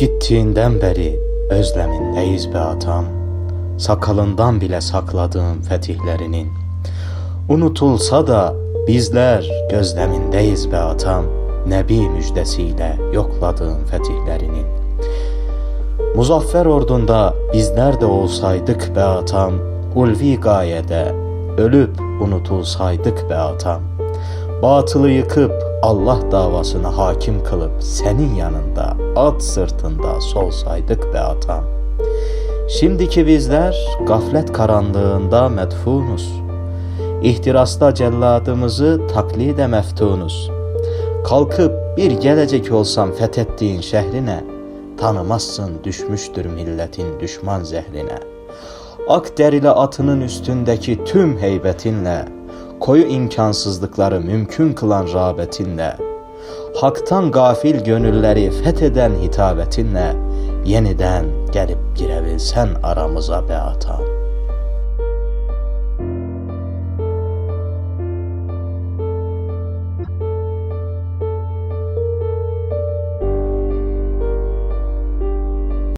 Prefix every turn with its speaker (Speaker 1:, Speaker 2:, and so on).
Speaker 1: Gittiğinden beri özlemindeyiz be atam. Sakalından bile sakladığım fetihlerinin. Unutulsa da bizler gözlemindeyiz be atam. Nebi müjdesiyle yokladığım fetihlerinin. Muzaffer ordunda bizler de olsaydık be atam. Ulvi gayede ölüp unutulsaydık be atam. Batılı yıkıp Allah davasına hakim kılıp senin yanında at sırtında solsaydık be atam. Şimdiki bizler gaflet karanlığında medfunuz. İhtirasta celladımızı taklide meftunuz. Kalkıp bir gelecek olsam fethettiğin şehrine, tanımazsın düşmüştür milletin düşman zehrine. Ak derili atının üstündeki tüm heybetinle, koyu imkansızlıkları mümkün kılan rağbetinle, haktan gafil gönülleri fetheden hitabetinle, yeniden gelip girebilsen aramıza be atam.